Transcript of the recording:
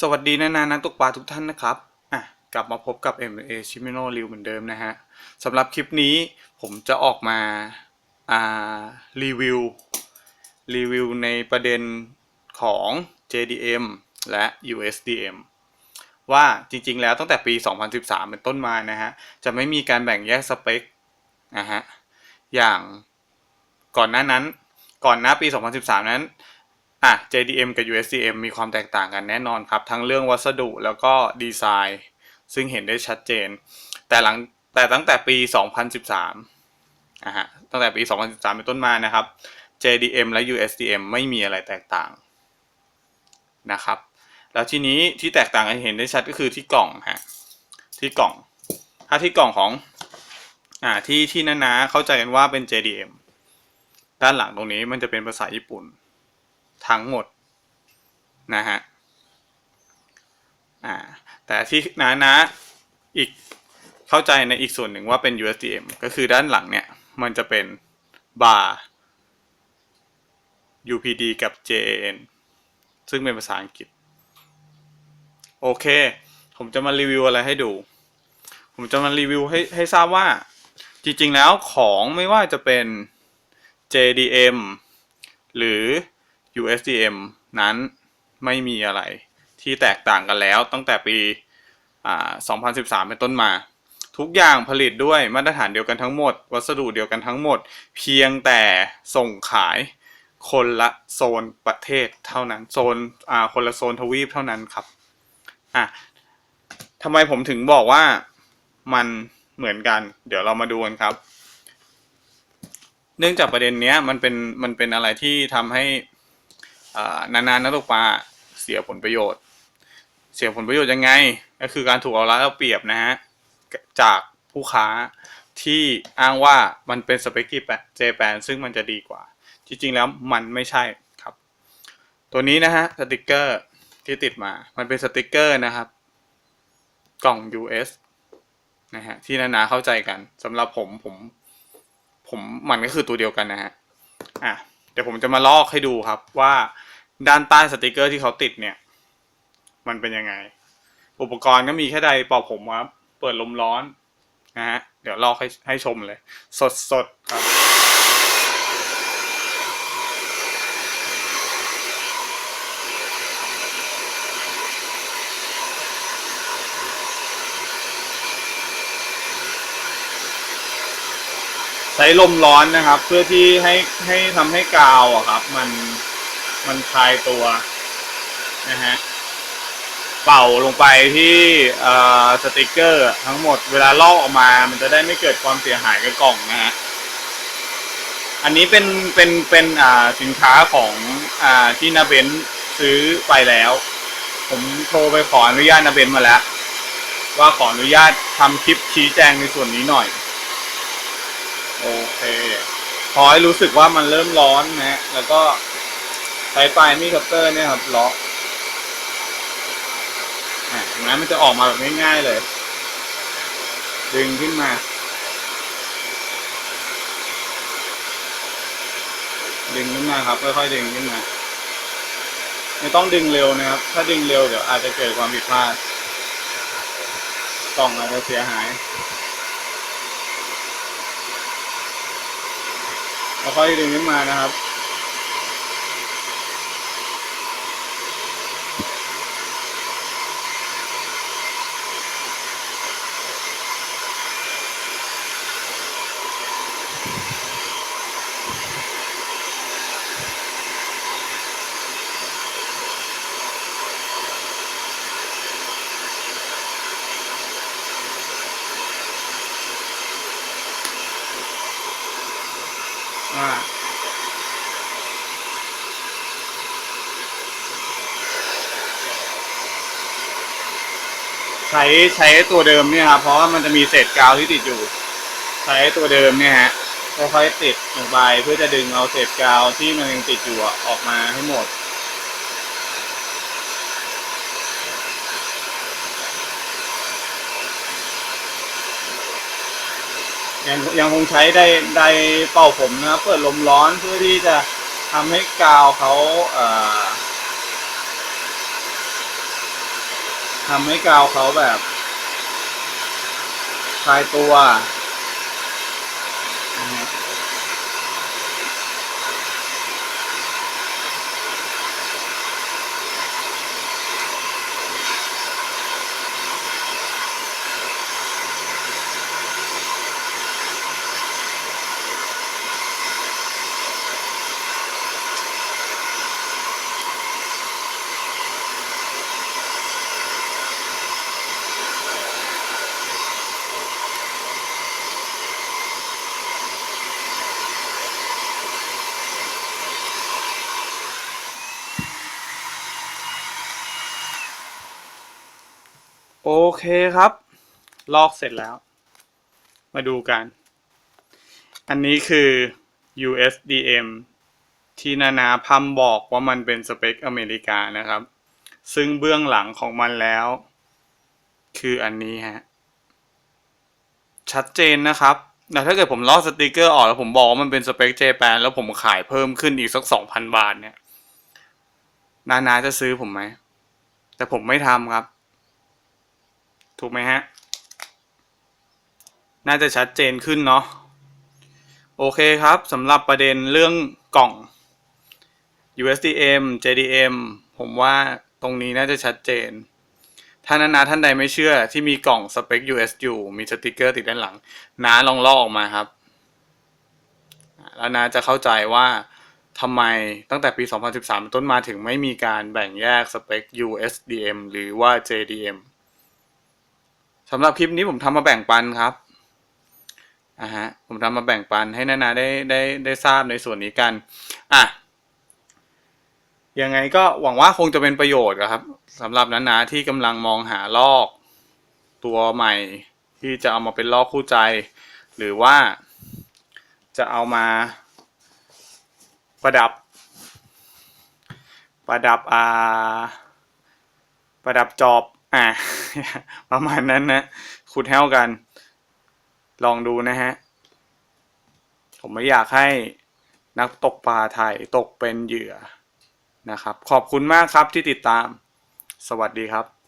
สวัสดีนานานักตกปลาทุกท่านนะครับ อะ กลับมาพบกับ MA s h i m i n o r e w เหมือนเดิมนะฮะสำหรับคลิปนี้ผมจะออกมา อ่า รีวิว รีวิวในประเด็นของ JDM และ USDM ว่าจริงๆแล้วตั้งแต่ปี 2013 เป็นต้นมานะฮะ จะไม่มีการแบ่งแยกสเปค นะฮะ อย่างก่อนหน้านั้น ก่อนหน้าปี 2013 นั้น อะ JDM กับ USDM มีความแตกต่างกันแน่นอนครับ ทั้งเรื่องวัสดุแล้วก็ดีไซน์ ซึ่งเห็นได้ชัดเจน แต่หลังแต่ตั้งแต่ปี 2013นะฮะตั้งแต่ปี 2013 เป็นต้นมานะครับ JDM และ USDM ไม่มีอะไรแตกต่างนะครับ แล้วทีนี้ที่แตกต่างกันเห็นได้ชัดก็คือที่กล่องฮะที่กล่อง ถ้าที่กล่องของอ่าที่ที่นานาเข้าใจกันว่าเป็น JDM ด้านหลังตรงนี้มันจะเป็นภาษาญี่ปุ่น ทั้งหมดนะฮะอ่าแต่ที่นะนะอีกเข้าใจในอีกส่วนหนึ่งว่าเป็น USDM ก็คือด้านหลังเนี่ย มันจะเป็น bar UPD กับ JAN ซึ่งเป็นภาษาอังกฤษ โอเค ผมจะมารีวิวอะไรให้ดู ผมจะมารีวิวให้ให้ทราบว่า จริงๆแล้วของไม่ว่าจะเป็น JDM หรือ USDM นั้นไม่มีอะไรที่แตกต่างกันแล้วตั้งแต่ปี 2013 เป็นต้นมา ทุกอย่างผลิตด้วยมาตรฐานเดียวกันทั้งหมด วัสดุเดียวกันทั้งหมด เพียงแต่ส่งขายคนละโซนประเทศเท่านั้นโซนอ่าคนละโซนทวีปเท่านั้นครับอะทำไมผมถึงบอกว่ามันเหมือนกัน เดี๋ยวเรามาดูกันครับ เนื่องจากประเด็นเนี้ยมันเป็นมันเป็นอะไรที่ทำให้ นานๆนักตกปลาเสียผลประโยชน์ เสียผลประโยชน์ยังไง ก็คือการถูกเอารัดเอาเปรียบนะฮะจากผู้ค้าที่อ้างว่ามันเป็นสเปกกี้เจแปนซึ่งมันจะดีกว่า จริงๆแล้วมันไม่ใช่ครับ ตัวนี้นะฮะสติกเกอร์ที่ติดมา มันเป็นสติกเกอร์นะครับ กล่อง US นะฮะที่นานาเข้าใจกันสำหรับผมผม ผมมันก็คือตัวเดียวกันนะฮะอะ เดี๋ยวผมจะมาลอกให้ดูครับว่าด้านใต้สติกเกอร์ที่เขาติดเนี่ย มันเป็นยังไง อุปกรณ์ก็มีแค่ใดเป่าผมครับ เปิดลมร้อนนะฮะเดี๋ยวลอกให้ให้ชมเลย สดสดๆครับ ใช้ลมร้อนนะครับ เพื่อที่ให้ให้ทำให้กาวอะครับ มันมันคลายตัวนะฮะเป่าลงไปที่อ่อสติกเกอร์ ทั้งหมดเวลาลอกออกมา มันจะได้ไม่เกิดความเสียหายกับกล่องนะฮะอันนี้เป็นเป็นเป็นอ่าสินค้าของอ่าที่นาเบนซื้อไปแล้ว ผมโทรไปขออนุญาตนาเบนมาแล้ว ว่าขออนุญาตทำคลิปชี้แจงในส่วนนี้หน่อย โอเคพอให้รู้สึกว่ามันเริ่มร้อนนะ แล้วก็ใช้ปลายมีดคัตเตอร์เนี่ยครับเลาะอะนไหมมันจะออกมาแบบง่ายๆเลย ดึงขึ้นมา ดึงขึ้นมาครับ ค่อยๆดึงขึ้นมา ไม่ต้องดึงเร็วนะครับ ถ้าดึงเร็วเดี๋ยวอาจจะเกิดความผิดพลาดกล่องอาจจะเสียหาย แล้วค่อยดึงขึ้นมานะครับ่าใช้ใช้ตัวเดิมเนี่ยครับเพราะว่ามันจะมีเศษกาวที่ติดอยู่ ใช้ตัวเดิมเนี่ยฮะค่อยๆติดลงไปเพื่อจะดึงเอาเศษกาวที่มันยังติดอยู่ออกมาให้หมด ยังยังคงใช้ได้ได้เป่าผมนะครับเปิดลมร้อนเพื่อที่จะทำให้กาวเขาเอ่อทำให้กาวเขาแบบคลายตัว โอเคครับ ลอกเสร็จแล้ว มาดูกัน อันนี้คือ USDM ที่นานาพัมบอกว่ามันเป็นสเปคอเมริกานะครับ ซึ่งเบื้องหลังของมันแล้ว คืออันนี้ฮะ ชัดเจนนะครับแต่ถ้าเกิดผมลอกสติกเกอร์ออกแล้วผมบอกว่ามันเป็นสเปคเจแปนแล้วผมขายเพิ่มขึ้นอีกสักสองพันบาทเนี่ย นานาจะซื้อผมไหม แต่ผมไม่ทำครับ ถูกไหมฮะ น่าจะชัดเจนขึ้นเนาะโอเคครับสำหรับประเด็นเรื่องกล่อง USDM JDM ผมว่าตรงนี้น่าจะชัดเจน ถ้านานาท่านใดไม่เชื่อที่มีกล่องสเปค US อยู่มีสติกเกอร์ติดด้านหลังนาลองลอกออกมาครับ แล้วนาจะเข้าใจว่าทำไมตั้งแต่ปี 2013 ต้นมาถึงไม่มีการแบ่งแยกสเปค USDM หรือว่า JDM สำหรับคลิปนี้ผมทำมาแบ่งปันครับอ่าฮะผมทำมาแบ่งปันให้นานาได้ได้ได้ทราบในส่วนนี้กัน อะยังไงก็หวังว่าคงจะเป็นประโยชน์ครับสำหรับนานาที่กำลังมองหาลอกตัวใหม่ที่จะเอามาเป็นลอกคู่ใจ หรือว่าจะเอามาประดับ ประดับอ่าประดับจอบ อ่า ประมาณนั้นนะขุดแห้วกัน ลองดูนะฮะ ผมไม่อยากให้นักตกปลาไทยตกเป็นเหยื่อนะครับ ขอบคุณมากครับที่ติดตาม สวัสดีครับ